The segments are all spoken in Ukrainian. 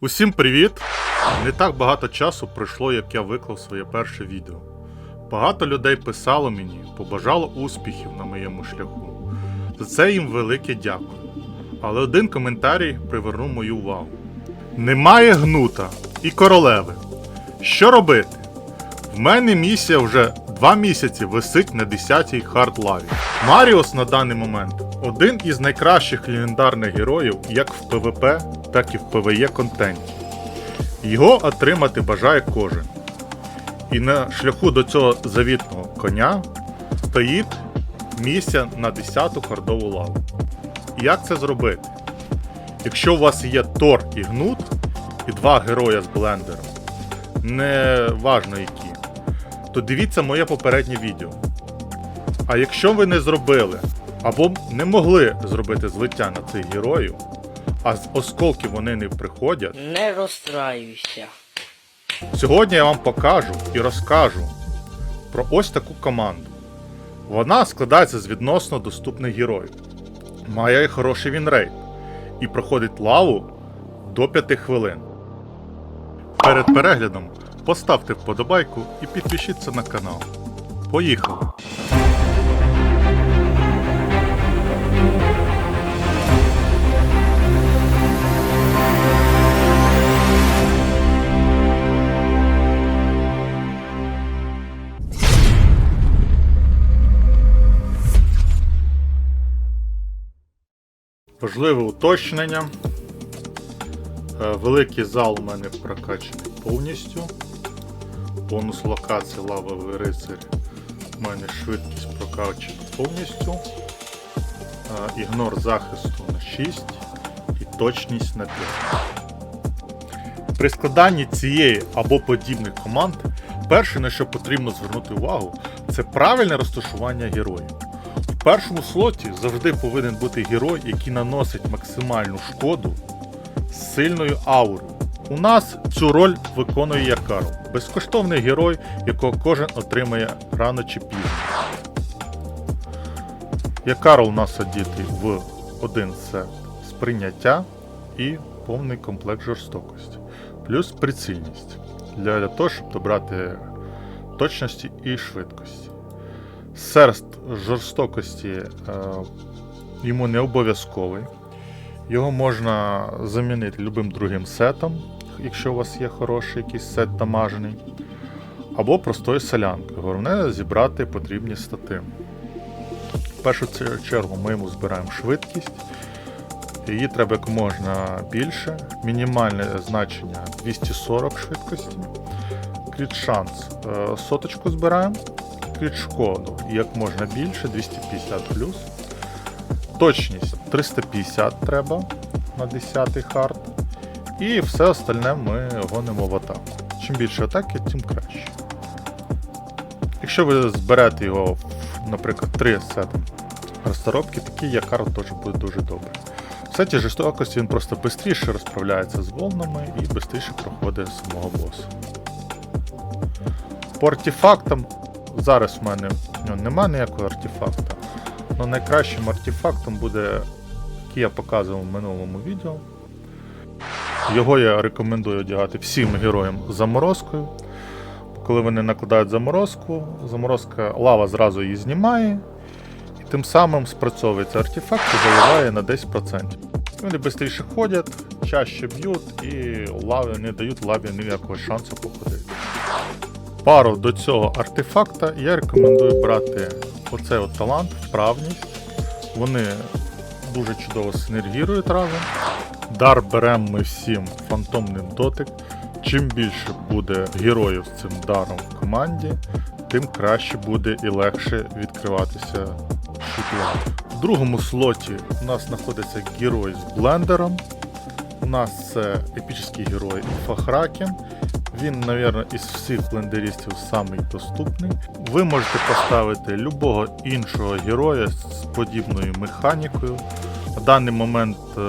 Усім привіт! Не так багато часу пройшло, як я виклав своє перше відео. Багато людей писало мені, побажало успіхів на моєму шляху. За це їм велике дякую. Але один коментарій привернув мою увагу: Немає гнута і королеви. Що робити? В мене місія вже два місяці висить на 10-й хард лаві. Маріос на даний момент один із найкращих легендарних героїв як в ПВП, так і в ПВЕ контенті. Його отримати бажає кожен. І на шляху до цього завітного коня стоїть місія на 10-ту хардову лаву. Як це зробити? Якщо у вас є Тор і Гнут, і два героя з блендером, не важно які, то дивіться моє попереднє відео. А якщо ви не зробили, або не могли зробити злиття на цих героїв, а з осколків вони не приходять, Не розстраюйся. Сьогодні я вам покажу і розкажу про ось таку команду. Вона складається з відносно доступних героїв, має хороший вінрейт і проходить лаву до 5 хвилин. Перед переглядом поставте вподобайку і підпишіться на канал. Поїхали! Важливе уточнення. Е, Великий зал у мене прокачаний повністю. Бонус локації лавовий рицарь. У мене швидкість прокачана повністю. Е, Ігнор захисту на 6 і точність на 5. При складанні цієї або подібних команд, перше на що потрібно звернути увагу, це правильне розташування героїв. В першому слоті завжди повинен бути герой, який наносить максимальну шкоду сильною аурою. У нас цю роль виконує Якарл, безкоштовний герой, якого кожен отримає рано чи пізно. Якарл у нас одітий в один сет сприйняття і повний комплект жорстокості, плюс прицільність для, для того, щоб добрати точності і швидкості. Серст жорстокості е, йому не обов'язковий. Його можна замінити любим другим сетом, якщо у вас є хороший якийсь сет дамажений. Або простою солянкою. Головне зібрати потрібні стати. В першу чергу ми йому збираємо швидкість. Її треба як можна більше. Мінімальне значення 240 швидкості. Кріт шанс е, соточку збираємо крит шкоду як можна більше, 250 плюс. Точність 350 треба на 10 хард. І все остальне ми гонимо в атаку. Чим більше атаки, тим краще. Якщо ви зберете його, в, наприклад, 3 сети розторопки, такий якар теж буде дуже добре. В сеті жорстокості він просто швидше розправляється з волнами і швидше проходить самого боса. По артефактам зараз в мене ну, нема ніякого артефакта. Але найкращим артефактом буде, який я показував в минулому відео. Його я рекомендую одягати всім героям заморозкою. Коли вони накладають заморозку, заморозка лава зразу її знімає, і тим самим спрацьовується артефакт і заливає на 10%. Вони швидше ходять, чаще б'ють і лави не дають лаві ніякого шансу походити пару до цього артефакта я рекомендую брати оцей от талант, вправність. Вони дуже чудово синергірують разом. Дар беремо ми всім фантомний дотик. Чим більше буде героїв з цим даром в команді, тим краще буде і легше відкриватися шутлам. В другому слоті у нас знаходиться герой з блендером. У нас це епічний герой Фахракен. Він, мабуть, із всіх блендерістів самий доступний. Ви можете поставити любого іншого героя з подібною механікою. На даний момент е,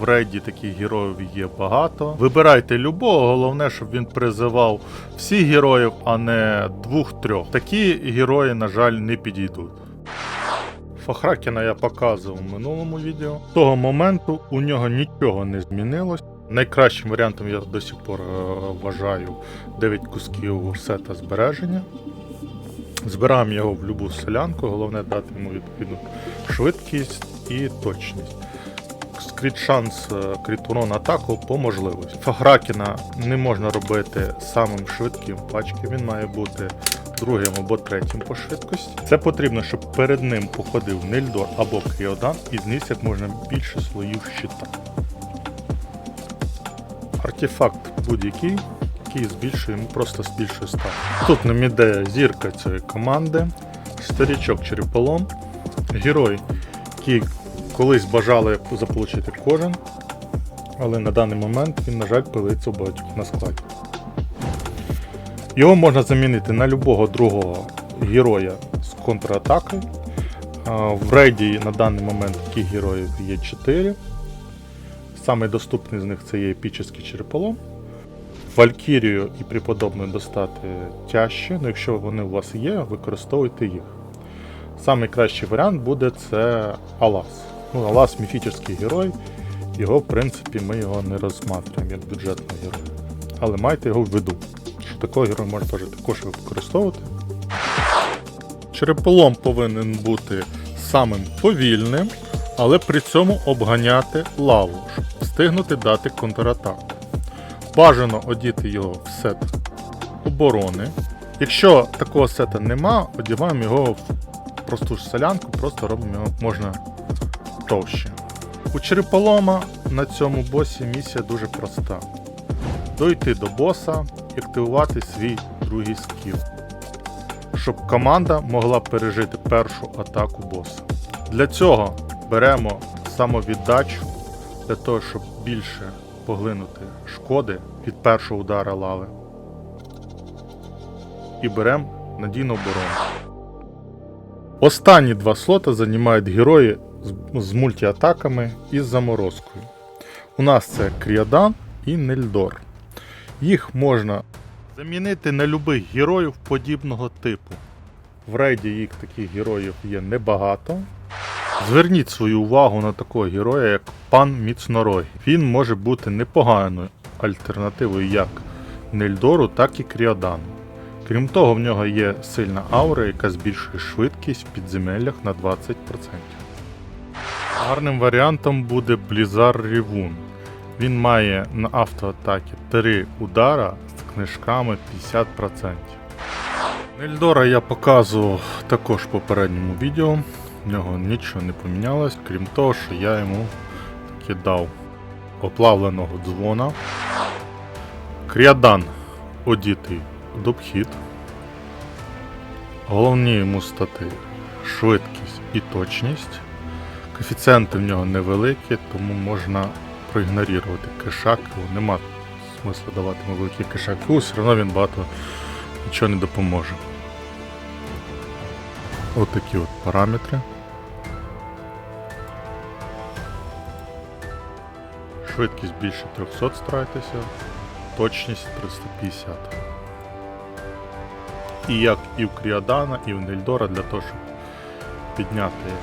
в рейді таких героїв є багато. Вибирайте любого, головне, щоб він призивав всіх героїв, а не двох-трьох. Такі герої, на жаль, не підійдуть. Фахракена я показував в минулому відео. З того моменту у нього нічого не змінилось. Найкращим варіантом я до сих пор е, вважаю 9 кусків сета збереження. Збираємо його в будь-яку селянку, головне дати йому відповідну швидкість і точність. Скріт шанс е, кріт урон атаку по можливості. Фагракіна не можна робити самим швидким пачки, він має бути другим або третім по швидкості. Це потрібно, щоб перед ним походив Нельдор або Кріодан і зніс як можна більше слоїв щита. Артефакт будь-який, який збільшує, просто збільшує стат. Тут нам іде зірка цієї команди, старічок череполом, герой, який колись бажали заполучити кожен, але на даний момент він, на жаль, пилиться у багатьох на складі. Його можна замінити на любого другого героя з контратакою. В рейді на даний момент таких героїв є 4. Самий доступний з них це є епічний череполом. Валькірію і преподобну достати тяжче, але якщо вони у вас є, використовуйте їх. Самий кращий варіант буде це Алас. Ну, Алас міфічний герой, його, в принципі, ми його не розсматриваємо як бюджетного героя. Але майте його в виду, що такого героя можна теж також використовувати. Череполом повинен бути самим повільним, але при цьому обганяти лаву, щоб встигнути дати контратаку. Бажано одіти його в сет оборони. Якщо такого сета нема, одягаємо його в просту ж солянку, просто робимо його можна товще. У череполома на цьому босі місія дуже проста: дойти до боса і активувати свій другий скіл, щоб команда могла пережити першу атаку боса. Для цього беремо самовіддачу для того, щоб більше поглинути шкоди від першого удара лави. І беремо надійну оборону. Останні два слота займають герої з, мультиатаками і з заморозкою. У нас це Кріадан і Нельдор. Їх можна замінити на любих героїв подібного типу. В рейді їх таких героїв є небагато. Зверніть свою увагу на такого героя, як пан Міцнорогий. Він може бути непоганою альтернативою як Нельдору, так і Кріодану. Крім того, в нього є сильна аура, яка збільшує швидкість в підземеллях на 20%. Гарним варіантом буде Блізар Рівун. Він має на автоатакі 3 удара з книжками 50%. Нельдора я показував також в попередньому відео. В нього нічого не помінялось, крім того, що я йому таки дав оплавленого дзвона. Кріадан одітий в обхід. Головні йому стати швидкість і точність. Коефіцієнти в нього невеликі, тому можна проігнорувати кишак, нема смисла давати йому великий кишак, все одно він багато нічого не допоможе. Ось такі от параметри. Швидкість більше 300 старайтеся, точність 350. І як і в Кріадана, і в Нельдора для того, щоб підняти е,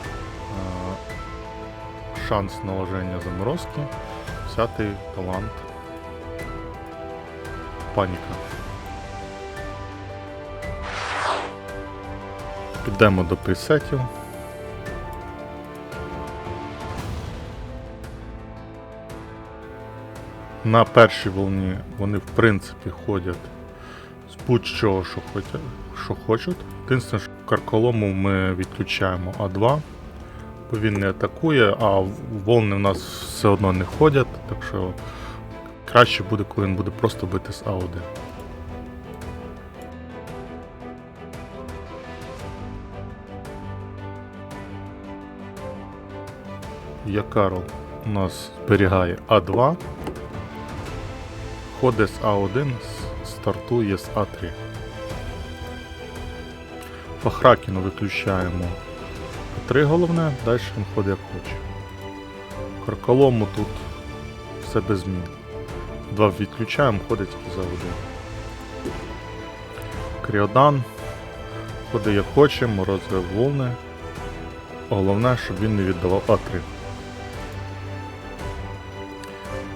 шанс наложення заморозки, взяти талант паніка. Підемо до пресетів. На першій волні вони в принципі ходять з будь-чого, що хочуть. Що хочуть. Єдине, що карколому ми відключаємо А2, бо він не атакує, а волни в нас все одно не ходять, так що краще буде, коли він буде просто бити з А1. Якарл у нас зберігає А2, з А1, стартує з А3. Фахракіну виключаємо А3 головне, далі він ходить як хоче. Карколому тут все без змін. Два відключаємо, ходить за один. Кріодан ходить як хоче, морозує волни. Головне, щоб він не віддавав А3.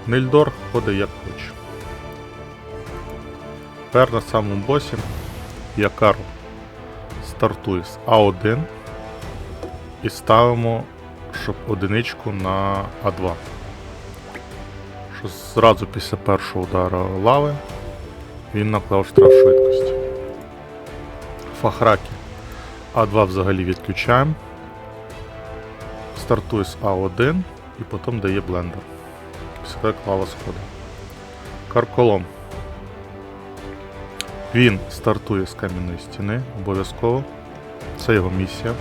Нельдор ходить як хоче. Тепер на самому босі Якару стартує з А1 і ставимо, щоб одиничку на А2. Що зразу після першого удару лави він наклав штраф швидкості. Фахракі А2 взагалі відключаємо. Стартує з А1 і потім дає блендер. Після того, як лава сходить. Карколом. Він стартує з кам'яної стіни обов'язково. Це його місія.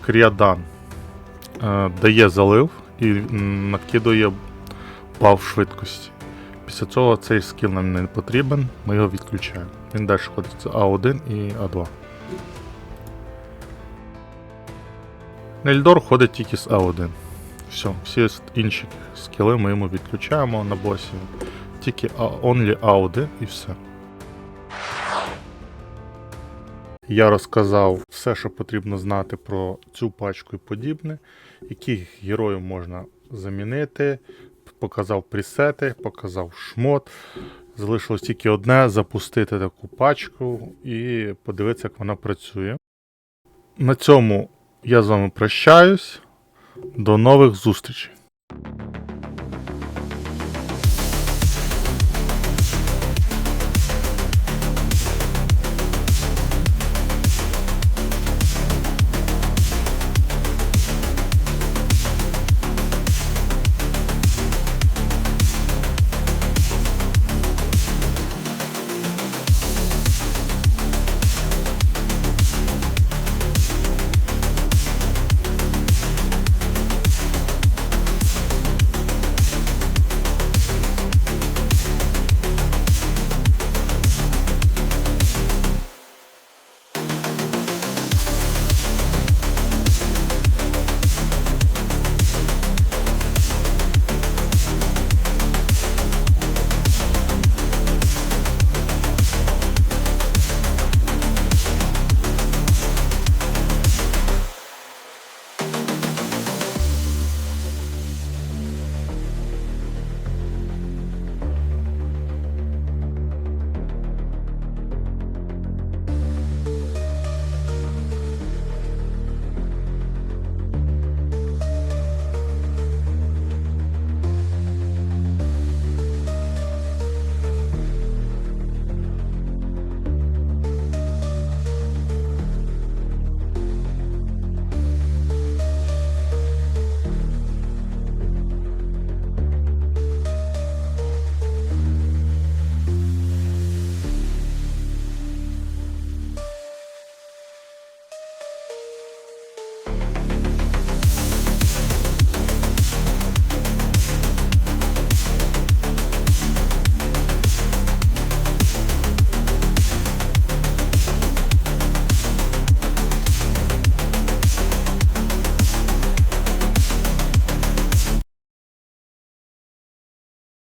Кріадан е, дає залив і накидує баф швидкості. Після цього цей скіл нам не потрібен, ми його відключаємо. Він далі ходить з А1 і А2. Нельдор ходить тільки з А1. Все, всі інші скіли ми йому відключаємо на босі. Тільки only A1 і все. Я розказав все, що потрібно знати про цю пачку і подібне, яких героїв можна замінити, показав пресети, показав шмот. Залишилось тільки одне запустити таку пачку і подивитися, як вона працює. На цьому я з вами прощаюсь. До нових зустрічей!